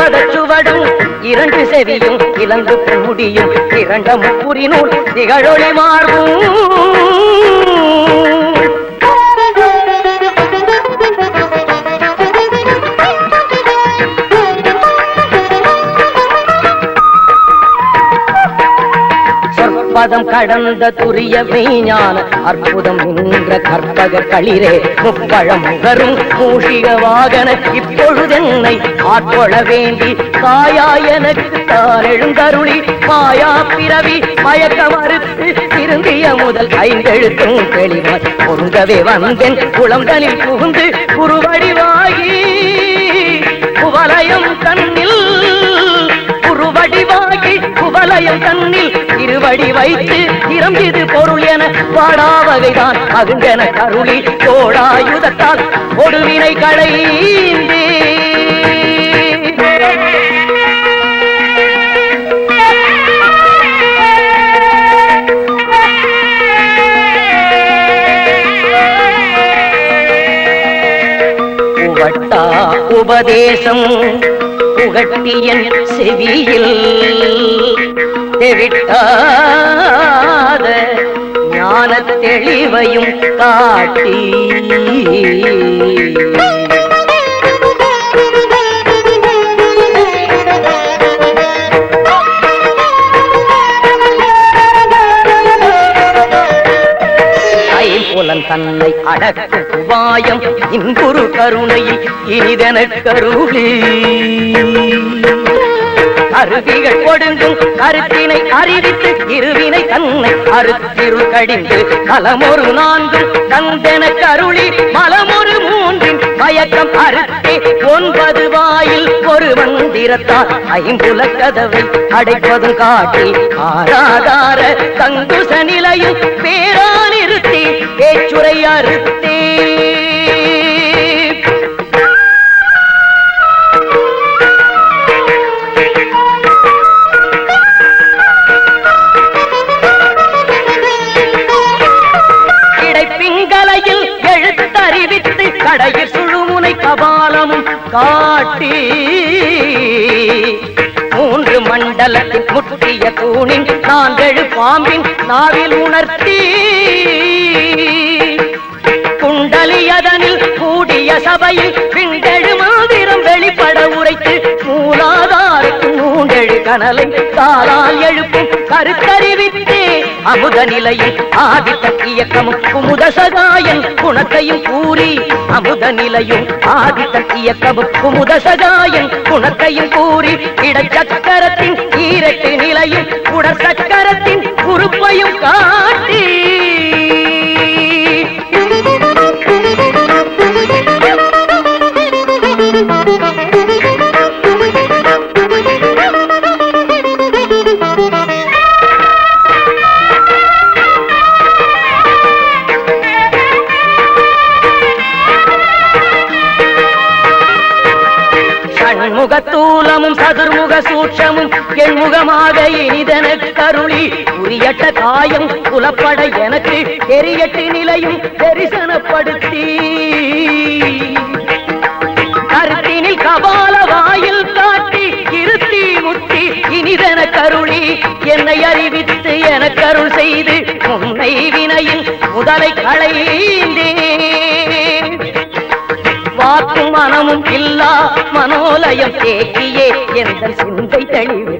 மதச்சுவடும் இரண்டு செவியும் இழந்து முடியும் இரண்ட முப்புரி திகழொளி மாறும். சொற்பதம் கடந்த துரிய மெய்ஞான அற்புதம் நின்ற கற்பக களிரே முப்பழம் முகரும் மூஷிக வாகன இப்பொழுதென்னை ஆட்கொள்ள வேண்டி தாயா எனக்கு தாரெழுந்தருளி மாயா பிறவி மயக்க மறுத்து திருந்திய முதல் ஐந்தெழுத்தும் தெளிவாய் பொருந்தவே வந்தேன். குளம்தனில் புகுந்து குருவடிவாகி குவலயம் கண்ணில் படி வைத்து திறம்பிது பொருள் என பாடாவகைதான் அகுங்கன கருளி தோடாயுதத்தால் கொடுவினை களைந்தே. வட்டா உபதேசம் புகட்டியன் செவியில். தெவிட்டாத ஞான தெளிவையும் காட்டி. ஐம்புலன் தன்னை அடக்க உபாயம் இன்புரு கருணையில் இனிதன கருளி. அருவிகள் கொடுங்கும் கருத்தினை அறிவித்து இருவினை தன்னை அறுத்திருள் கடிந்து கலமொரு நான்கும் தந்தென கருளி மலமொரு மூன்றின் மயக்கம் அறுத்தே ஒன்பது வாயில் ஒரு மந்திரத்தால் ஐம்புல கதவை அடைப்பதும் காட்டி ஆராதார தங்குச நிலையும் பேரா நிறுத்தி பேச்சுரை அறுத்தே. அறிவித்து கடையில் சுழுமுனை கபாலமும் காட்டி மூன்று மண்டலத்தின் முற்றிய தூணின் நான்கெழு பாம்பின் நாவில் உணர்த்தி குண்டலியதனில் கூடிய சபையில் பிண்டெழு மாதிரம் வெளிப்பட உரைத்து மூலாதாரத்தின் மூன்றெழு கனலை காலால் எழுப்பும் கருத்தறிவித்து அமுத நிலையில் ஆதித்த இயக்கமும் குமுத சகாயன் குணத்தையும் கூறி அமுத நிலையும் ஆதித்த இயக்கமும் குமுத சகாயன் குணத்தையும் கூறி இடச்சக்கரத்தின் ஈரட்டு நிலையும் உடற் சக்கரத்தின் உறுப்பையும் காட்டி சண்முகத்தூலமும் சதுர்முக சூட்சமும் எண்முகமாக இனிதன கருளி உரியட்ட காயம் புலப்பட எனக்கு தெரியட்டு நிலையும் தரிசனப்படுத்தி. கருத்தினில் கபால வாயில் காட்டி இருத்தி முத்தி இனிதன கருளி என்னை அறிவித்து என கருள் செய்து உன்னை வினையின் முதலை களைந்தேன். வாக்கும் மனமும் இல்லா மனோலயம் தேக்கியே எந்த சிந்தை தெளிவு